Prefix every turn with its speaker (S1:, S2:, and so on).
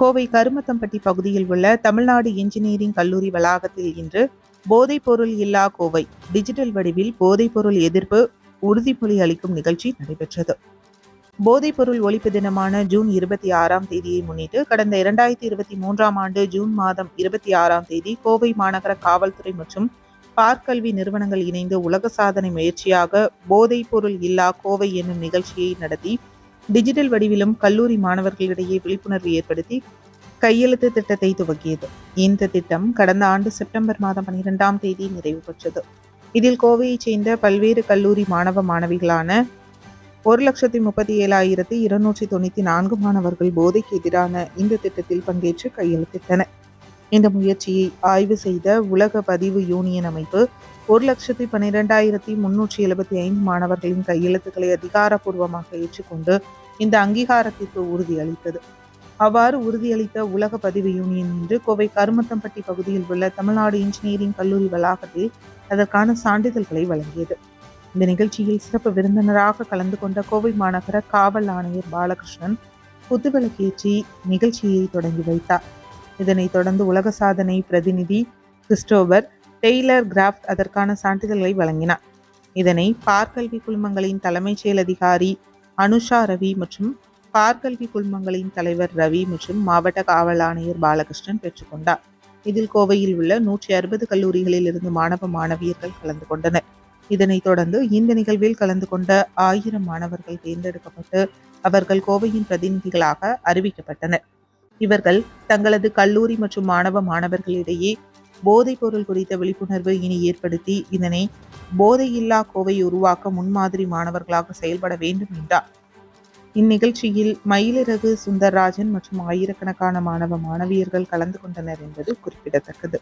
S1: கோவை கருமத்தம்பட்டி பகுதியில் உள்ள தமிழ்நாடு இன்ஜினியரிங் கல்லூரி வளாகத்தில் இன்று போதைப்பொருள் இல்லா கோவை டிஜிட்டல் வடிவில் போதைப்பொருள் எதிர்ப்பு உறுதிமொழி அளிக்கும் நிகழ்ச்சி நடைபெற்றது. போதைப்பொருள் ஒழிப்பு தினமான ஜூன் இருபத்தி ஆறாம் தேதியை முன்னிட்டு கடந்த இரண்டாயிரத்தி இருபத்தி மூன்றாம் ஆண்டு ஜூன் மாதம் இருபத்தி ஆறாம் தேதி கோவை மாநகர காவல்துறை மற்றும் பார்க்கல்வி நிறுவனங்கள் இணைந்து உலக சாதனை முயற்சியாக போதைப்பொருள் இல்லா கோவை என்னும் நிகழ்ச்சியை நடத்தி டிஜிட்டல் வடிவிலும் கல்லூரி மாணவர்களிடையே விழிப்புணர்வு ஏற்படுத்தி கையெழுத்து திட்டத்தை துவக்கியது. இந்த திட்டம் கடந்த ஆண்டு செப்டம்பர் மாதம் பனிரெண்டாம் தேதி நிறைவு பெற்றது. இதில் கோவையைச் சேர்ந்த பல்வேறு கல்லூரி மாணவ மாணவிகளான ஒரு லட்சத்தி முப்பத்தி ஏழாயிரத்தி இருநூற்றி தொண்ணூத்தி நான்கு மாணவர்கள் போதைக்கு எதிரான இந்த திட்டத்தில் பங்கேற்று கையெழுத்திட்டனர். இந்த முயற்சியை ஆய்வு செய்த உலக பதிவு யூனியன் அமைப்பு ஒரு லட்சத்தி பன்னிரெண்டாயிரத்தி முன்னூற்றி எழுபத்தி ஐந்து மாணவர்களின் கையெழுத்துக்களை அதிகாரப்பூர்வமாக ஏற்றுக்கொண்டு இந்த அங்கீகாரத்திற்கு உறுதியளித்தது. அவ்வாறு உறுதியளித்த உலக பதிவு யூனியன் இன்று கோவை கருமத்தம்பட்டி பகுதியில் உள்ள தமிழ்நாடு இன்ஜினியரிங் கல்லூரி வளாகத்தில் அதற்கான சான்றிதழ்களை வழங்கியது. இந்த நிகழ்ச்சியில் சிறப்பு விருந்தினராக கலந்து கொண்ட கோவை மாநகர காவல் ஆணையர் பாலகிருஷ்ணன் குத்துவிளக்கேற்றி நிகழ்ச்சியை தொடங்கி வைத்தார். இதனைத் தொடர்ந்து உலக சாதனை பிரதிநிதி கிறிஸ்டோபர் டெய்லர் கிராஃப்ட் அதற்கான சான்றிதழ்களை வழங்கினார். இதனை பார்க்கல்வி குழுமங்களின் தலைமைச் செயல் அதிகாரி அனுஷா ரவி மற்றும் பார்கல்வி குழுமங்களின் தலைவர் ரவி மற்றும் மாவட்ட காவல் ஆணையர் பாலகிருஷ்ணன் பெற்றுக்கொண்டார். இதில் கோவையில் உள்ள நூற்றி அறுபது கல்லூரிகளில் இருந்து மாணவ மாணவியர்கள் கலந்து கொண்டனர். இதனைத் தொடர்ந்து இந்த நிகழ்வில் கலந்து கொண்ட ஆயிரம் மாணவர்கள் தேர்ந்தெடுக்கப்பட்டு அவர்கள் கோவையின் பிரதிநிதிகளாக அறிவிக்கப்பட்டனர். இவர்கள் தங்களது கல்லூரி மற்றும் மாணவ மாணவர்களிடையே போதைப் பொருள் குறித்த விழிப்புணர்வு இனி ஏற்படுத்தி இதனை போதையில்லா கோவை உருவாக்க முன்மாதிரி மாணவர்களாக செயல்பட வேண்டும் என்றார். இந்நிகழ்ச்சியில் மயிலிறகு சுந்தர்ராஜன் மற்றும் ஆயிரக்கணக்கான மாணவ மாணவியர்கள் கலந்து கொண்டனர் என்பது குறிப்பிடத்தக்கது.